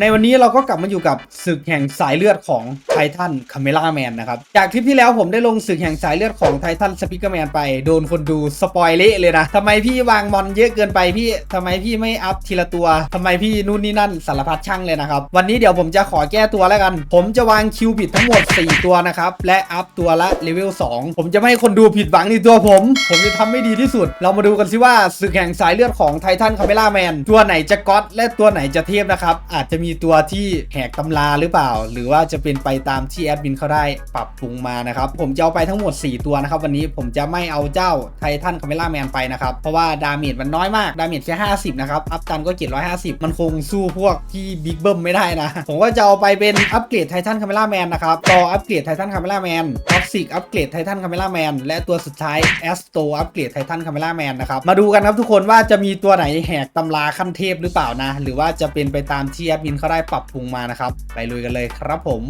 ในวันนี้เราก็กลับมาอยู่กับศึกแห่งสายเลือดของไททันคาเมล่าแมนนะครับ จากคลิปที่แล้วผมได้ลงศึกแห่งสายเลือดของไททันสปิเกอร์แมนไป โดนคนดูสปอยเละเลยนะทำไมพี่วางมอนเยอะเกินไปพี่ทำไมพี่ไม่อัพทีละตัวทำไมพี่นู่นนี่นั่นสารพัดช่างเลยนะครับ วันนี้เดี๋ยวผมจะขอแก้ตัวแล้วกัน ผมจะวางคิวบิดทั้งหมด 4 ตัวนะครับและอัพตัวละเลเวล2ผมจะไม่ให้คนดูผิดหวังในตัวผม ผมจะทำให้ดีที่สุด เรามาดูกันสิว่าศึกแห่งสายเลือดของไททันคาเมล่าแมนตัวไหนจะก๊อตและตัวไหนจะเทพนะครับอาจจะมีตัวที่แหกตำราหรือเปล่า หรือว่าจะเป็นไปตามที่แอดมินเขาได้ปรับปรุงมานะครับ ผมจะเอาไปทั้งหมด 4 ตัวนะครับ วันนี้ผมจะไม่เอาเจ้าไททันคาเมล่าแมนไปนะครับ เพราะว่าดาเมจมันน้อยมาก ดาเมจแค่ 50 นะครับ อัพตันก็เจ็ดร้อยห้าสิบมันคงสู้พวกที่บิ๊กเบิ้มไม่ได้นะ ผมก็จะเอาไปเป็นอัปเกรดไททันคาเมล่าแมนนะครับ ต่ออัปเกรดไททันคาเมล่าแมนท็อกซิกอัปเกรดไททันคาเมล่าแมนและตัวสุดท้ายแอสโตอัปเกรดไททันคาเมล่าแมนนะครับ มาดูกันครับทุกคนว่าจะมีตัวไหนแหกตำราขั้นเทพหรือเปล่านะ หรือว่าจะเป็นไปตามที่แอดมินเขาได้ปรับปรุงมานะครับ ไปลุยกันเลยครับผม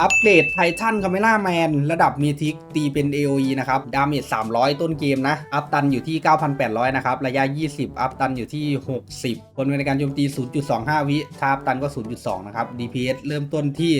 อัปเกรดไททันคาเมล่าแมนระดับมีทิกตีเป็น AOE นะครับ ดาเมจ300 ต้นเกมนะ อัพตันอยู่ที่ 9,800 นะครับ ระยะ 20 อัพตันอยู่ที่ 60 คนในการโจมตี 0.25 วิถ้าอัพตันก็ 0.2 นะครับ DPS เริ่มต้นที่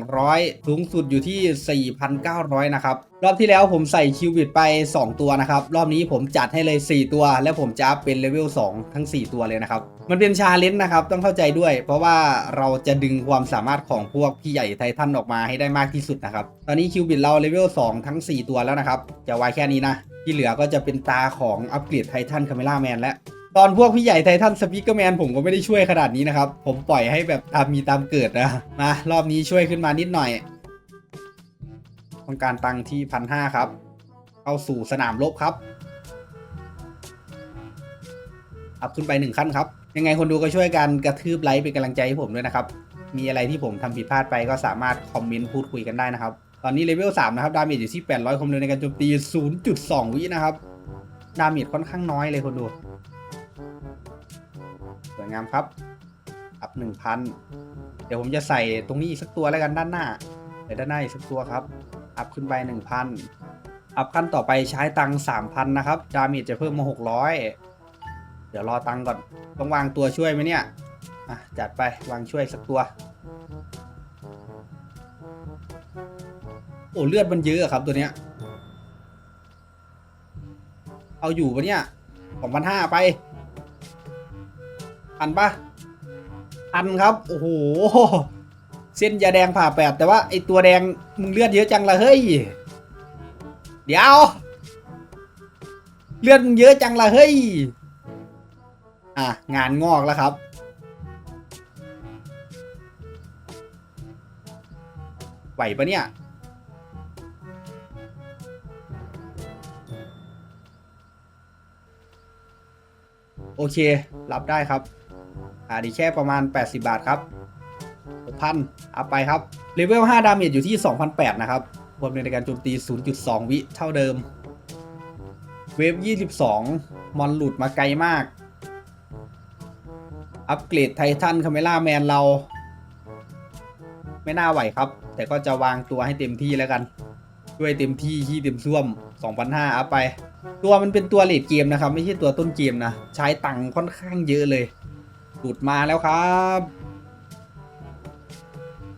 1,200 สูงสุดอยู่ที่ 4,900 นะครับ รอบที่แล้วผมใส่คิวบิดไป 2 ตัวนะครับ รอบนี้ผมจัดให้เลย 4 ตัว และผมจะเป็นเลเวล2ทั้ง 4 ตัวเลยนะครับ มันเป็นชาเลนจ์นะครับต้องเข้าใจด้วย เพราะว่าเราจะดึงความสามารถของพวกพี่ใหญ่ไททันออกมาให้ได้มากที่สุดนะครับ ตอนนี้คิวบิดเราเลเวล2ทั้ง 4 ตัวแล้วนะครับ จะไว้แค่นี้นะ ที่เหลือก็จะเป็นตาของอัปเกรดไททันคาเมล่าแมนแล้วตอนพวกพี่ใหญ่ไททันสปีกเกอร์แมนผมก็ไม่ได้ช่วยขนาดนี้นะครับ ผมปล่อยให้แบบตามมีตามเกิดนะ มารอบนี้ช่วยขึ้นมานิดหน่อย ต้องการตังค์ที่พันห้าครับ เข้าสู่สนามรบครับอัพขึ้นไปหนึ่งขั้นครับ ยังไงคนดูก็ช่วยกันกระทืบไลค์เป็นกำลังใจให้ผมด้วยนะครับ มีอะไรที่ผมทำผิดพลาดไปก็สามารถคอมเมนต์พูดคุยกันได้นะครับ ตอนนี้เลเวล3นะครับ ดาเมจอยู่ที่ 800ความเร็วในการโจมตี 0.2 วินะครับ ดาเมจค่อนข้างน้อยเลยคนดูสวยงามครับ อัพ 1,000 เดี๋ยวผมจะใส่ตรงนี้อีกสักตัวแล้วกันด้านหน้าเดี๋ยวด้านหน้าอีกสักตัวครับ อัพขึ้นไป 1,000 อัพขั้นต่อไปใช้ตังค์3,000นะครับ ดาเมจจะเพิ่มมา600 เดี๋ยวรอตังค์ก่อน ต้องวางตัวช่วยไหมเนี่ย อะ จัดไปวางช่วยสักตัว โอ้เลือดมันเยอะอะครับตัวเนี้ย เอาอยู่ปะเนี่ย2,500ไปทันปะทันครับ โอ้โห เส้นยาแดงผ่าแปดแต่ว่าไอตัวแดงมึงเลือดเยอะจังละเฮ้ย เดี๋ยว เลือดมึงเยอะจังละเฮ้ย อะ งานงอกแล้วครับ ไหวปะเนี่ยโอเค รับได้ครับ อ่าดีแค่ประมาณ 80 บาทครับ 6,000 อัพไปครับ เลเวล 5 ดาเมจอยู่ที่ 2,008 นะครับ ความเร็วในการโจมตี 0.2 วิเท่าเดิม เวฟ 22 มอนหลุดมาไกลมาก อัปเกรดไททันคาเมล่าแมนเรา ไม่น่าไหวครับ แต่ก็จะวางตัวให้เต็มที่แล้วกัน ด้วยเต็มที่ที่เต็มซ่วม 2,500 อัพไป ตัวมันเป็นตัวเลดเกมนะครับ ไม่ใช่ตัวต้นเกมนะ ใช้ตังค์ค่อนข้างเยอะเลยหลุดมาแล้วครับ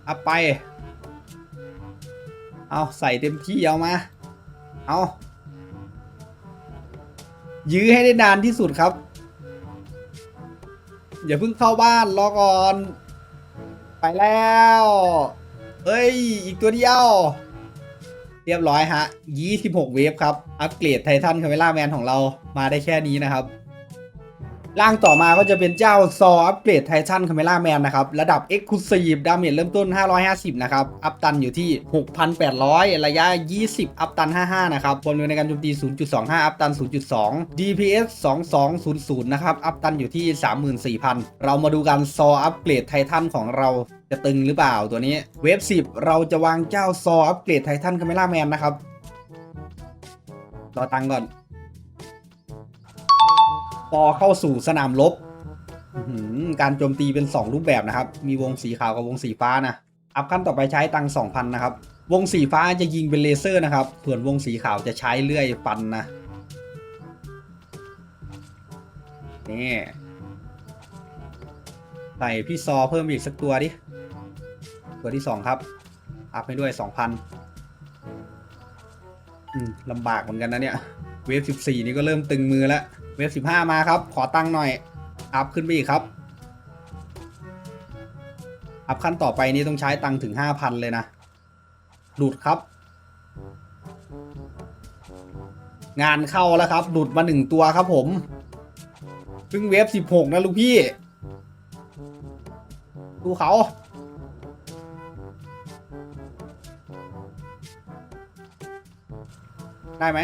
เอัพไป เอาใส่เต็มที่เอามา เอายื้อให้ได้นานที่สุดครับ อย่าเพิ่งเข้าบ้านรอก่อน ไปแล้ว เอ้ย อีกตัวเดียว เรียบร้อยฮะ 26 เวฟครับ อัปเกรดไททันคาเมล่าแมนของเรามาได้แค่นี้นะครับ ร่างต่อมาก็จะเป็นเจ้าซออัปเกรดไททันคาเมล่าแมนนะครับ ระดับ Exclusive ดาเมจเริ่มต้น 550 นะครับ อัพตันอยู่ที่ 6,800 ระยะ 20 อัพตัน 55 นะครับความเร็วในการโจมตี 0.25 อัพตัน 0.2 DPS 2200 นะครับ อัพตันอยู่ที่ 34,000 เรามาดูกันซออัปเกรดไททันของเราจะตึงหรือเปล่าตัวนี้ เวฟ 10 เราจะวางเจ้าซออัปเกรดไททันคาเมล่าแมนนะครับรอตังก่อน พอเข้าสู่สนามรบการโจมตีเป็น 2 รูปแบบนะครับ มีวงสีขาวกับวงสีฟ้านะ อัพขั้นต่อไปใช้ตังค์2,000นะครับ วงสีฟ้าจะยิงเป็นเลเซอร์นะครับส่วนวงสีขาวจะใช้เลื่อยฟันนะ นี่ใส่พี่ซอเพิ่มอีกสักตัวดิ ตัวที่สองครับ อัพให้ด้วยสองพันอืมลำบากเหมือนกันนะเนี่ย เวฟสิบสี่นี่ก็เริ่มตึงมือแล้ว เวฟสิบห้ามาครับ ขอตังค์หน่อย อัพขึ้นไปอีกครับ อัพขั้นต่อไปนี่ต้องใช้ตังค์ถึงห้าพันเลยนะ หลุดครับ งานเข้าแล้วครับ หลุดมาหนึ่งตัวครับผมเพิ่งเวฟสิบหกนะลูกพี่ ดูเขาได้ไหม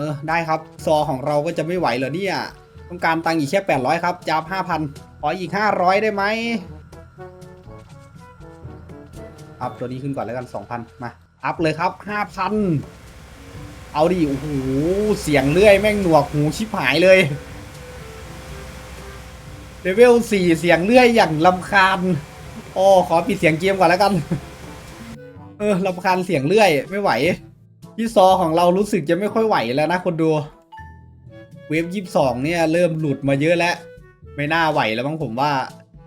ออได้ครับ ซอของเราก็จะไม่ไหวเหรอเนี่ย ต้องการตังค์อีกแค่800 ครับจับ5,000ขออีก 500 ได้ไหมอัพตัวนี้ขึ้นก่อนแล้วกัน 2,000 มา อัพเลยครับ 5,000 เอาดิ โอ้โห เสียงเลื่อยแม่งหนวกหูชิบหายเลยเลเวล4เสียงเลื่อยอย่างลำคาญโอ้ขอปิดเสียงเกมก่อนแล้วกัน เออลำคาญเสียงเลื่อยไม่ไหว พี่ซอของเรารู้สึกจะไม่ค่อยไหวแล้วนะคนดู เวฟยี่สองเนี่ยเริ่มหลุดมาเยอะแล้ว ไม่น่าไหวแล้วมั้งผมว่า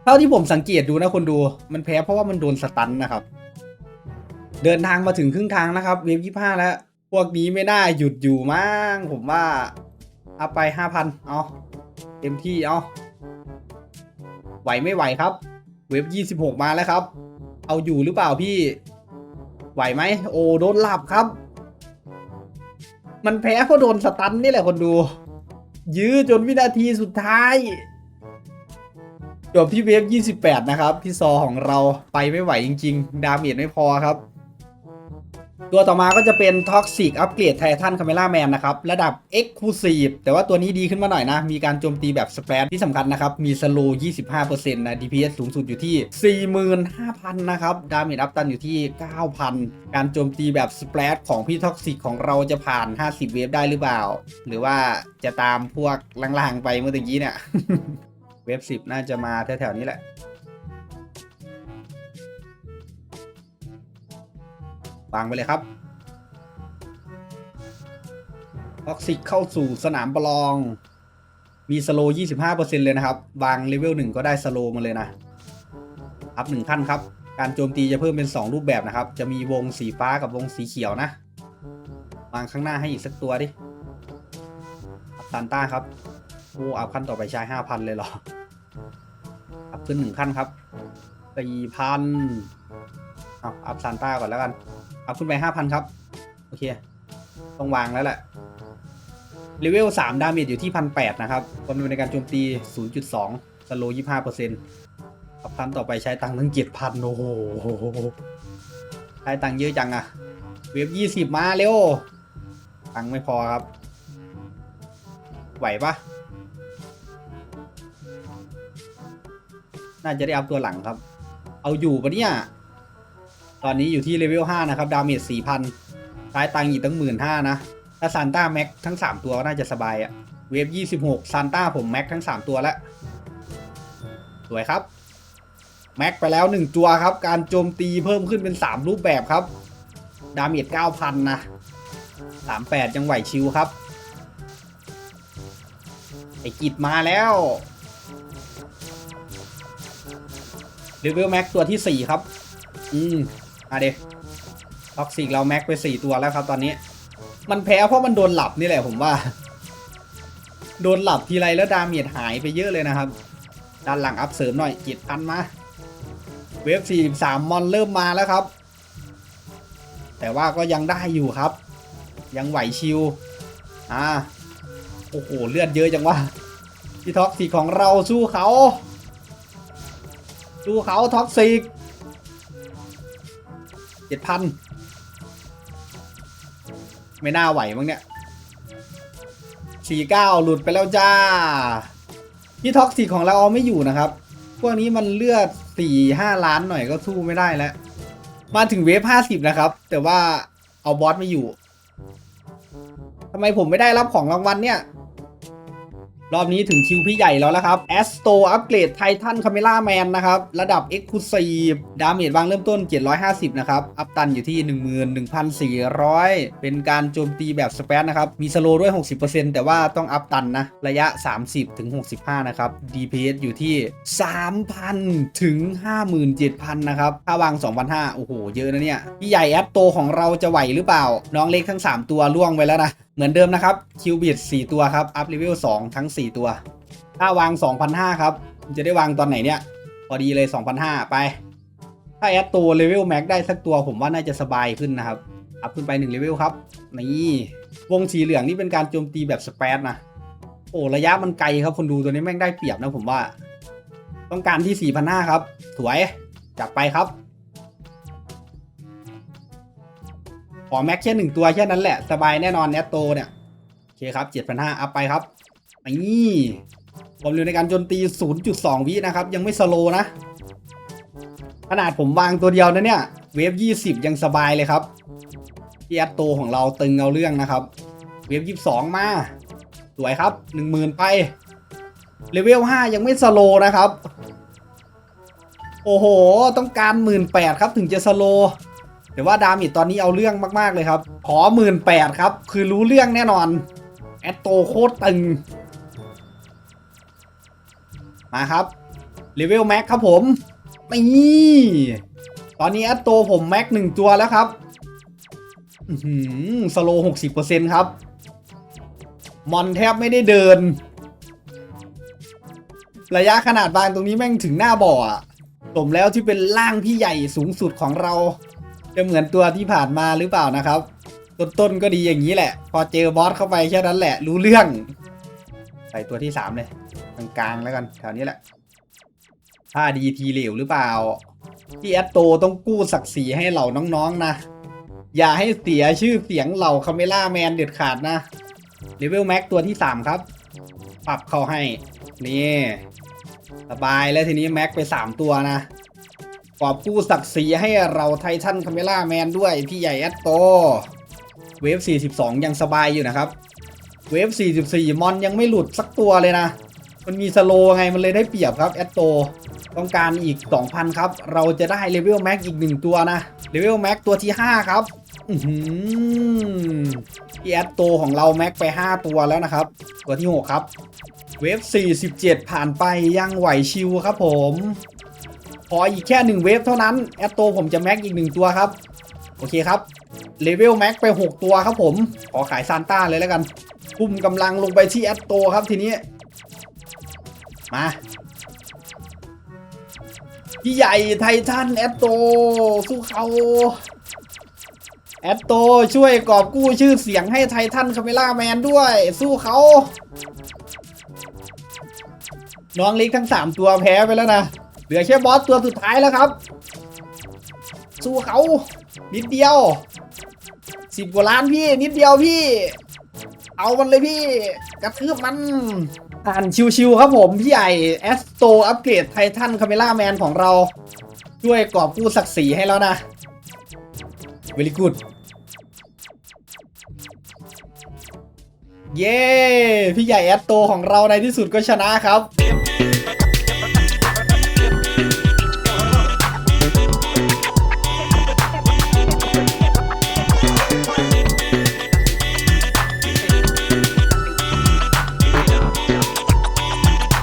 เท่าที่ผมสังเกตดูนะคนดู มันแพ้เพราะว่ามันโดนสตันนะครับ เดินทางมาถึงครึ่งทางนะครับ เวฟยี่ห้าแล้ว พวกนี้ไม่น่าหยุดอยู่มั้งผมว่าเอาไปห้าพันเอาเต็มที่เอาไหวไม่ไหวครับ เวฟยี่สิบหกมาแล้วครับ เอาอยู่หรือเปล่าพี่ ไหวไหมโอ้โดนหลับครับ มันแพ้เพราะโดนสตันนี่แหละคนดู ยื้อจนวินาทีสุดท้ายจบที่เวฟ 28 นะครับ พี่ซอของเราไปไม่ไหวจริง ๆ ดาเมจไม่พอครับ ตัวต่อมาก็จะเป็น Toxic Upgrade Titan Camera Man นะครับ ระดับ Exclusive แต่ว่าตัวนี้ดีขึ้นมาหน่อยนะ มีการโจมตีแบบสเปรดที่สำคัญนะครับ มี Slow 25%นะ DPS สูงสุดอยู่ที่ 45,000 นะครับ ดาเมจอัพตันอยู่ที่ 9,000 การโจมตีแบบสเปรดของพี่ Toxic ของเราจะผ่าน 50 เวฟได้หรือเปล่า หรือว่าจะตามพวกล่างๆไปเมื่อตะกี้เนี่ย เวฟ10 น่าจะมาแถวๆนี้แหละ วางไปเลยครับท็อกซิกเข้าสู่สนามประลอง มีสโล25%เปอร์เซ็นเลยนะครับ วางเลเวล1ก็ได้สโลมาเลยนะ อัพหนึ่งขั้นครับ การโจมตีจะเพิ่มเป็น2รูปแบบนะครับ จะมีวงสีฟ้ากับวงสีเขียวนะ วางข้างหน้าให้อีกสักตัวดิอัพซานต้าครับโอ้อัพขั้นต่อไปใช้5,000เลยเหรอ อัพขึ้นหนึ่งขั้นครับ4,000เอาอัพซานต้าก่อนแล้วกัน เอัพขึ้นไป5,000ครับ โอเค ต้องวางแล้วแหละเลเวล3ดาเมจอยู่ที่1,800นะครับ ความเร็วในการโจมตี0.2สองสโล25%อัพขั้นต่อไปใช้ตังค์ตั้ง7,000โอ้โหใช้ตังค์เยอะจังอะเวฟ20มาเร็ว ตังค์ไม่พอครับ ไหวปะน่าจะได้อัพตัวหลังครับ เอาอยู่ปะเนี่ย ตอนนี้อยู่ที่เลเวล5นะครับ ดาเมจ4,000ใช้ตังอีกตั้งหมื่นห้านะ ถ้าซานต้าแม็กทั้ง 3 ตัวก็น่าจะสบายอะเวฟ26ซานต้าผมแม็กทั้ง 3 ตัวแล้ว สวยครับ แม็กไปแล้ว 1 ตัวครับ การโจมตีเพิ่มขึ้นเป็น 3 รูปแบบครับ ดาเมจ9,000 นะ 38 ยังไหวชิวครับ ไอกิจมาแล้วเลเวลแม็กตัวที่ 4 ครับ อืม มาเด็ท็อกซิกเราแม็กไป4ตัวแล้วครับตอนนี้ มันแพ้เพราะมันโดนหลับนี่แหละผมว่า โดนหลับทีไรแล้วดาเมจหายไปเยอะเลยนะครับ ด้านหลังอัพเสริมหน่อยเจ็ดพันมา เวฟสี่สามมอนเริ่มมาแล้วครับ แต่ว่าก็ยังได้อยู่ครับ ยังไหวชิว อ่า โอ้โหเลือดเยอะจังวะพี่ท็อกซิกของเราสู้เขา สู้เขาท็อกซิก จ็ดพันไม่น่าไหวมั้งเนี่ยสี่เก้าหลุดไปแล้วจ้า ที่ท็อกซิกของเราเอาไม่อยู่นะครับ พวกนี้มันเลือดสี่ห้าล้านหน่อยก็สู้ไม่ได้แล้ว มาถึงเวฟห้าสิบนะครับ แต่ว่าเอาบอสไม่อยู่ทำไมผมไม่ได้รับของรางวัลเนี่ย รอบนี้ถึงคิวพี่ใหญ่แล้วละครับแอสโตอัปเกรดไททันคาเมล่าแมนนะครับ ระดับ e x c l u s i v e ดาเมจวางเริ่มต้น 750 นะครับ อัพตันอยู่ที่ 11,400 เป็นการโจมตีแบบสเปซนะครับ มีสโลด้วย 60%แต่ว่าต้องอัพตันนะ ระยะ 30 ถึง 65 นะครับ DPS อยู่ที่ 3,000 ถึง 57,000 นะครับ ถ้าวาง 2,500 โอ้โห เยอะนะเนี่ย พี่ใหญ่แอดโตของเราจะไหวหรือเปล่า น้องเล็กทั้ง 3 ตัวล่วงไปแล้วนะ เหมือนเดิมนะครับคิวบิด4ตัวครับ อัพเลเวล2ทั้ง 4 ตัว ถ้าวาง 2,500 ครับ จะได้วางตอนไหนเนี่ย พอดีเลย 2,500 ไป ถ้าแอดตัวเลเวลแม็กได้สักตัวผมว่าน่าจะสบายขึ้นนะครับ อัพขึ้นไป1เลเวลครับ นี่วงสีเหลืองนี่เป็นการโจมตีแบบสเปซนะ โอ้ระยะมันไกลครับคนดูตัวนี้แม่งได้เปรียบนะผมว่า ต้องการที่4,500ครับสวยจับไปครับ อแม็กแค่หนึ่งตัวแค่นั้นแหละ สบายแน่นอนแอตโตเนี่ย โอเคครับ7,500อัพไปครับนี่ความเร็วในการโจมตี 0.2 วินะครับ ยังไม่สโลนะ ขนาดผมวางตัวเดียวนะเนี่ย เวฟ 20 ยังสบายเลยครับที่แอตโตของเราตึงเอาเรื่องนะครับ เวฟ 22 มา สวยครับ 10,000 ไป เลเวล 5 ยังไม่สโลนะครับ โอ้โห ต้องการ 18,000 ครับถึงจะสโล แต่ว่าดามิตอนนี้เอาเรื่องมากๆเลยครับ ขอ18,000ครับ คือรู้เรื่องแน่นอน แอตโตโคตรตึง มาครับเลเวลแม็กครับผมนี่ตอนนี้แอตโตผมแม็กหนึ่งตัวแล้วครับอือสโลหกสิบเปอร์เซ็นต์ครับ มอนแทบไม่ได้เดิน ระยะขนาดบางตรงนี้แม่งถึงหน้าบ่ออะสมแล้วที่เป็นร่างพี่ใหญ่สูงสุดของเรา จะเหมือนตัวที่ผ่านมาหรือเปล่านะครับ ต้นๆก็ดีอย่างนี้แหละ พอเจอบอสเข้าไปแค่นั้นแหละ รู้เรื่อง ใส่ตัวที่สามเลยกลางๆแล้วกันแถวนี้แหละถ้าดีทีเหลวหรือเปล่าที่แอตโตต้องกู้ศักดิ์ศรีให้เหล่าน้องๆนะ อย่าให้เสียชื่อเสียงเหล่าคาเมล่าแมนเด็ดขาดนะเลเวลแม็กตัวที่ 3 ครับ ปรับเข้าให้ นี่ สบายแล้วทีนี้แม็กไป 3 ตัวนะ กอบกู้ศักดิ์ศรีให้เราไททันคาเมล่าแมนด้วยพี่ใหญ่แอตโต เวฟ 42 ยังสบายอยู่นะครับ เวฟ 44 มอนยังไม่หลุดสักตัวเลยนะ มันมีสโลว์ไงมันเลยได้เปรียบครับแอตโต ต้องการอีก 2,000 ครับ เราจะได้เลเวลแม็กอีก 1 ตัวนะ เลเวลแม็กตัวที่ 5 ครับพี่แอตโตของเราแม็กไป 5 ตัวแล้วนะครับ ตัวที่ 6 ครับ เวฟ 47 ผ่านไปยังไหวชิวครับผม ขออีกแค่1เวฟเท่านั้นแอตโตผมจะแม็กอีก 1 ตัวครับ โอเคครับเลเวลแม็กไป 6 ตัวครับผม ขอขายซานต้าเลยแล้วกันพุ่มกำลังลงไปที่แอตโตครับทีนี้ มาพี่ใหญ่ไททันแอตโต สู้เขาแอตโตช่วยกอบกู้ชื่อเสียงให้ไททันคาเมล่าแมนด้วย สู้เขาน้องเล็กทั้ง 3 ตัวแพ้ไปแล้วนะ ลือแค่บอสตัวสุดท้ายแล้วครับ สู้เขานิดเดียวสิบกว่าล้านพี่ นิดเดียวพี่ เอามันเลยพี่ กระทืบมันอ่านชิวๆครับผม พี่ใหญ่แอสโตอัปเกรดไททันคาเมล่าแมนของเรา ช่วยกอบกู้ศักดิ์ศรีให้แล้วนะ very good เย้ พี่ใหญ่แอสโตของเราในที่สุดก็ชนะครับ